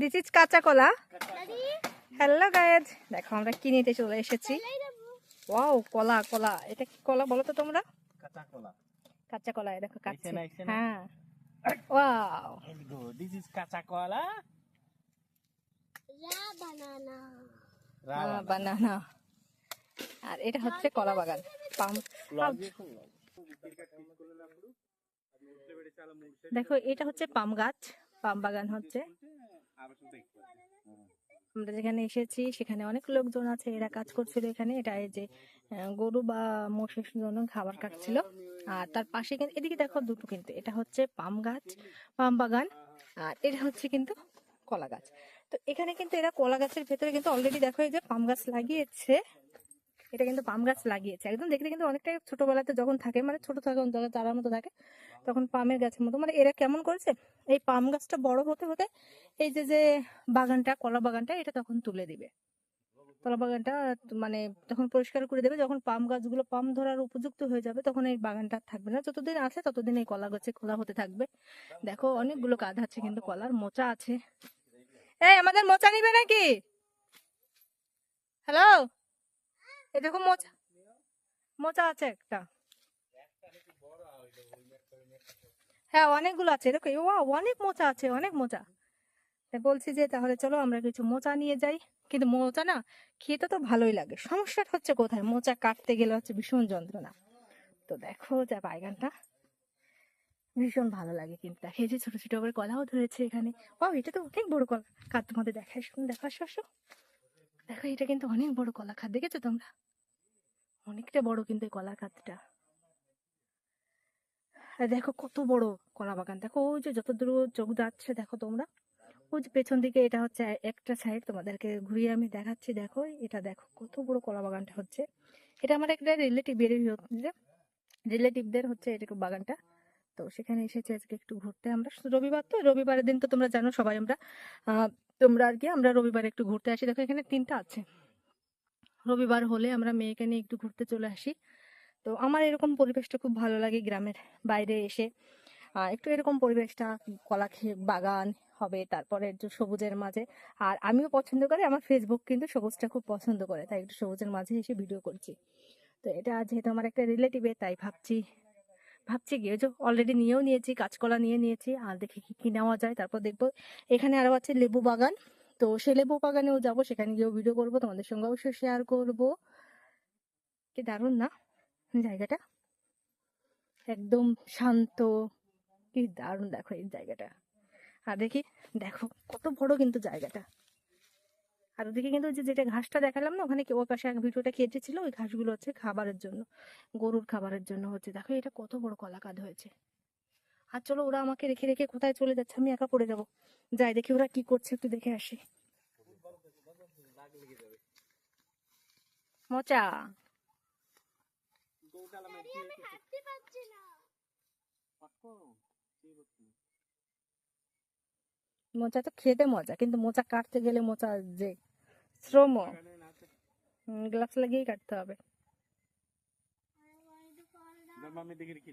This is কাঁচা কলা? Hello guys দেখো আমরা কি নিতে চলে এসেছি। ওয়াও কলা কলা। এটা কি কলা বলো তো তোমরা? কাঁচা কলা। কাঁচা কলা দেখো কাঁচা। হ্যাঁ। ওয়াও দিস ইজ কাঁচা কলা। বানানা। আর এটা হচ্ছে কলা বাগান। পাম দেখো এটা হচ্ছে পাম গাছ। পাম বাগান হচ্ছে। আমরা যেখানে এসেছি, সেখানে অনেক লোকজন আছে, এরা কাজ করছিল এখানে। এটা এই যে গরু বা মোষের জন্য খাবার কাটছিল। আর তার পাশে কিন্তু এদিকে দেখো দুটো কিন্তু, এটা হচ্ছে পাম গাছ, পাম বাগান, আর এটা হচ্ছে কিন্তু কলা গাছ। তো এখানে কিন্তু এরা কলা গাছের ভেতরে কিন্তু অলরেডি দেখো এই যে পাম গাছ লাগিয়েছে। এটা কিন্তু পাম গাছ লাগিয়েছে। একদম দেখতে কিন্তু অনেকটাই ছোটবেলাতে যখন থাকে মানে ছোট থাকে তারার মতো থাকে তখন পামের গাছের মতো। মানে এরা কেমন করেছে? এই পাম গাছটা বড় হতে হতে এই যে যে বাগানটা, কলা বাগানটা, এটা তখন তুলে দিবে। কলা বাগানটা মানে তখন পরিষ্কার করে দেবে। যখন পাম গাছগুলো, পাম ধরার উপযুক্ত হয়ে যাবে, তখন এই বাগানটা থাকবে না। যতদিন আছে, ততদিন এই কলা গাছে কলা হতে থাকবে। দেখো, অনেকগুলো কাঁধ আছে, কিন্তু কলার মোচা আছে। এই, আমাদের মোচা নিবে নাকি? হ্যালো এরকম মোচা। মোচা আছে একটা। হ্যাঁ অনেকগুলো আছে। এরকম ও অনেক মোচা আছে, অনেক মোচা। বলছি যে, তাহলে চলো আমরা কিছু মোচা নিয়ে যাই। কিন্তু মোচা না, খেতে তো ভালোই লাগে। সমস্যাটা হচ্ছে কোথায়? মোচা কাটতে গেলে হচ্ছে ভীষণ যন্ত্রণা। তো দেখো যা বাগানটা ভীষণ ভালো লাগে কিন্তু। দেখে যে ছোট ছোট করে কলাও ধরেছে এখানে। ও এটা তো অনেক বড় কলা। কার তোমাদের শুন, দেখো, আসো আসো। দেখো, এটা কিন্তু অনেক বড় কলা খাত দেখেছ তোমরা? অনেকটা বড় কিন্তু এই কলা খাতটা দেখো কত বড় কলা বাগান। দেখো ওই যে যত দূর চোখ যাচ্ছে, দেখো তোমরা। ওই যে পেছন দিকে এটা হচ্ছে একটা সাইড তোমাদেরকে ঘুরিয়ে আমি দেখাচ্ছি, দেখো। এটা দেখো কত বড় কলা বাগানটা হচ্ছে। এটা আমার একটা রিলেটিভ রিলেটিভদের হচ্ছে এটা বাগানটা। তো সেখানে এসেছি আজকে একটু ঘুরতে আমরা। রবিবার তো, রবিবারের দিন তো তোমরা জানো সবাই আমরা। তোমরা আর কি আমরা রবিবারে একটু ঘুরতে আসি। দেখো এখানে তিনটা আছে। রবিবার হলে আমরা মেয়েকে নিয়ে একটু ঘুরতে চলে আসি। তো আমার এরকম পরিবেশটা খুব ভালো লাগে গ্রামের বাইরে এসে। একটু এরকম পরিবেশটা, কলা বাগান হবে, তারপরে একটু সবুজের মাঝে। আর আমিও পছন্দ করি, আমার ফেসবুক কিন্তু সবুজটা খুব পছন্দ করে, তাই একটু সবুজের মাঝে এসে ভিডিও করছি। তো এটা যেহেতু আমার একটা রিলেটিভে তাই ভাবছি ভাবছি ওই যে অলরেডি নিয়েও নিয়েছি, কাঁচকলা নিয়ে নিয়েছি, আর দেখি কি কি নেওয়া যায়। তারপর দেখব, এখানে আরও আছে লেবু বাগান। তো সে লেবু বাগানেও যাব, সেখানে গিয়েও ভিডিও করব, তোমাদের সঙ্গে অবশ্যই শেয়ার করব। কি দারুণ না? জায়গাটা? একদম শান্ত। কি দারুণ দেখো এই জায়গাটা। আর দেখি, দেখো কত বড় কিন্তু জায়গাটা। আর ওদিকে কিন্তু যে যেটা ঘাসটা দেখালাম না, ওখানে কি ওই পাশে এক ভিডিওটা কেটেছিল ওই ঘাসগুলো হচ্ছে খাবারের জন্য, গরুর খাবারের জন্য হচ্ছে। দেখো এটা কত বড় কলাকাদ হয়েছে। আর চলো ওরা আমাকে রেখে রেখে কোথায় চলে যাচ্ছে, আমি একা পড়ে যাব। যাই দেখি ওরা কি করছে, একটু দেখে আসি। মোচা। মোচা তো খেতে মজা কিন্তু মোচা কাটতে গেলে মোচা যে শ্রম। গ্লাভস লাগিয়েই কাটতে হবে। মামি দেখি রেখি